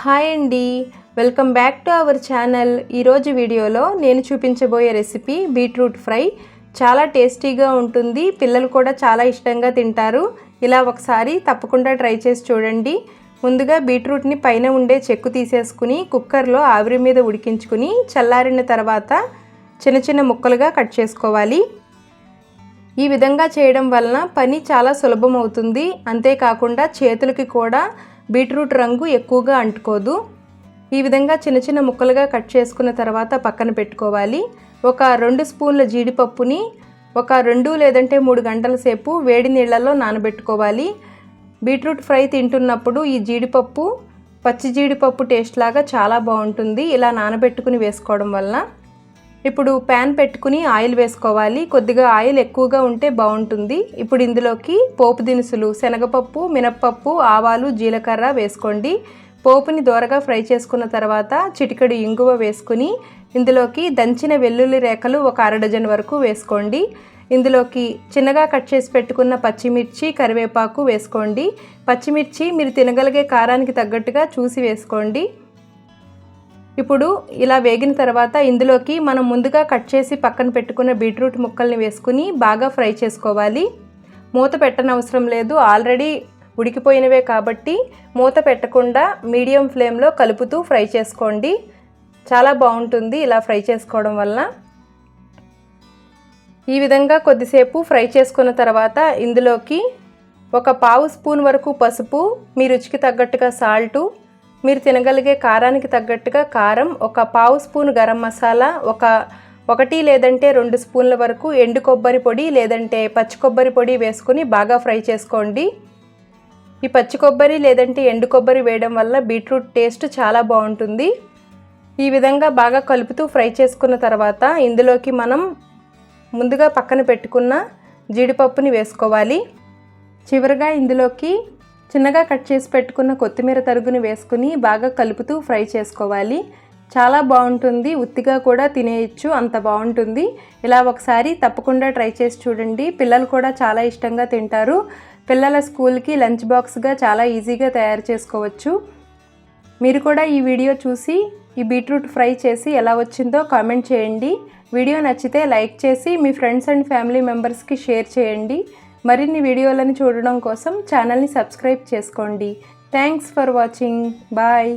Hi అండి. Welcome back to our channel. ఈరోజు వీడియోలో నేను చూపించబోయే రెసిపీ బీట్రూట్ ఫ్రై. చాలా టేస్టీగా ఉంటుంది. పిల్లలు కూడా చాలా ఇష్టంగా తింటారు. ఇలా ఒకసారి తప్పకుండా ట్రై చేసి చూడండి. ముందుగా బీట్రూట్ని పైన ఉండే చెక్కు తీసేసుకుని కుక్కర్లో ఆవిరి మీద ఉడికించుకుని చల్లారిన తర్వాత చిన్న చిన్న ముక్కలుగా కట్ చేసుకోవాలి. ఈ విధంగా చేయడం వలన పని చాలా సులభం అవుతుంది అంతేకాకుండా చేతులకి కూడా బీట్రూట్ రంగు ఎక్కువగా అంటుకోదు. ఈ విధంగా చిన్న చిన్న ముక్కలుగా కట్ చేసుకున్న తర్వాత పక్కన పెట్టుకోవాలి. ఒక రెండు స్పూన్ల జీడిపప్పుని ఒక రెండు లేదంటే మూడు గంటల సేపు వేడి నీళ్ళల్లో నానబెట్టుకోవాలి. బీట్రూట్ ఫ్రై తింటున్నప్పుడు ఈ జీడిపప్పు పచ్చి జీడిపప్పు టేస్ట్ లాగా చాలా బాగుంటుంది. ఇలా నానబెట్టుకుని వేసుకోవడం వలన ఇప్పుడు ప్యాన్ పెట్టుకుని ఆయిల్ వేసుకోవాలి. కొద్దిగా ఆయిల్ ఎక్కువగా ఉంటే బాగుంటుంది. ఇప్పుడు ఇందులోకి పోపు దినుసులు శనగపప్పు మినప్పప్పు ఆవాలు జీలకర్ర వేసుకోండి. పోపుని దోరగా ఫ్రై చేసుకున్న తర్వాత చిటికెడు ఇంగువ వేసుకుని ఇందులోకి దంచిన వెల్లుల్లి రేఖలు ఒక అర డజన్ వరకు వేసుకోండి. ఇందులోకి చిన్నగా కట్ చేసి పెట్టుకున్న పచ్చిమిర్చి కరివేపాకు వేసుకోండి. పచ్చిమిర్చి మీరు తినగలిగే కారానికి తగ్గట్టుగా చూసి వేసుకోండి. ఇప్పుడు ఇలా వేగిన తర్వాత ఇందులోకి మనం ముందుగా కట్ చేసి పక్కన పెట్టుకున్న బీట్రూట్ ముక్కల్ని వేసుకుని బాగా ఫ్రై చేసుకోవాలి. మూత పెట్టనవసరం లేదు. ఆల్రెడీ ఉడికిపోయినవే కాబట్టి మూత పెట్టకుండా మీడియం ఫ్లేమ్లో కలుపుతూ ఫ్రై చేసుకోండి. చాలా బాగుంటుంది ఇలా ఫ్రై చేసుకోవడం వల్ల ఈ విధంగా కొద్దిసేపు ఫ్రై చేసుకున్న తర్వాత ఇందులోకి ఒక పావు స్పూన్ వరకు పసుపు మీ రుచికి తగ్గట్టుగా సాల్టు మీరు తినగలిగే కారానికి తగ్గట్టుగా కారం ఒక పావు స్పూన్ గరం మసాలా ఒక ఒకటి లేదంటే రెండు స్పూన్ల వరకు ఎండు కొబ్బరి పొడి లేదంటే పచ్చి కొబ్బరి పొడి వేసుకుని బాగా ఫ్రై చేసుకోండి. ఈ పచ్చి కొబ్బరి లేదంటే ఎండు కొబ్బరి వేయడం వల్ల బీట్రూట్ టేస్ట్ చాలా బాగుంటుంది. ఈ విధంగా బాగా కలుపుతూ ఫ్రై చేసుకున్న తర్వాత ఇందులోకి మనం ముందుగా పక్కన పెట్టుకున్న జీడిపప్పుని వేసుకోవాలి. చివరిగా ఇందులోకి చిన్నగా కట్ చేసి పెట్టుకున్న కొత్తిమీర తరుగుని వేసుకుని బాగా కలుపుతూ ఫ్రై చేసుకోవాలి. చాలా బాగుంటుంది. ఉత్తిగా కూడా తినేయచ్చు. అంత బాగుంటుంది. ఇలా ఒకసారి తప్పకుండా ట్రై చేసి చూడండి. పిల్లలు కూడా చాలా ఇష్టంగా తింటారు. పిల్లల స్కూల్కి లంచ్ బాక్స్గా చాలా ఈజీగా తయారు చేసుకోవచ్చు. మీరు కూడా ఈ వీడియో చూసి ఈ బీట్రూట్ ఫ్రై చేసి ఎలా వచ్చిందో కామెంట్ చేయండి. వీడియో నచ్చితే లైక్ చేసి మీ ఫ్రెండ్స్ అండ్ ఫ్యామిలీ మెంబర్స్కి షేర్ చేయండి. మరిన్ని వీడియోలను చూడడం కోసం ఛానల్ని సబ్స్క్రైబ్ చేసుకోండి. Thanks for watching bye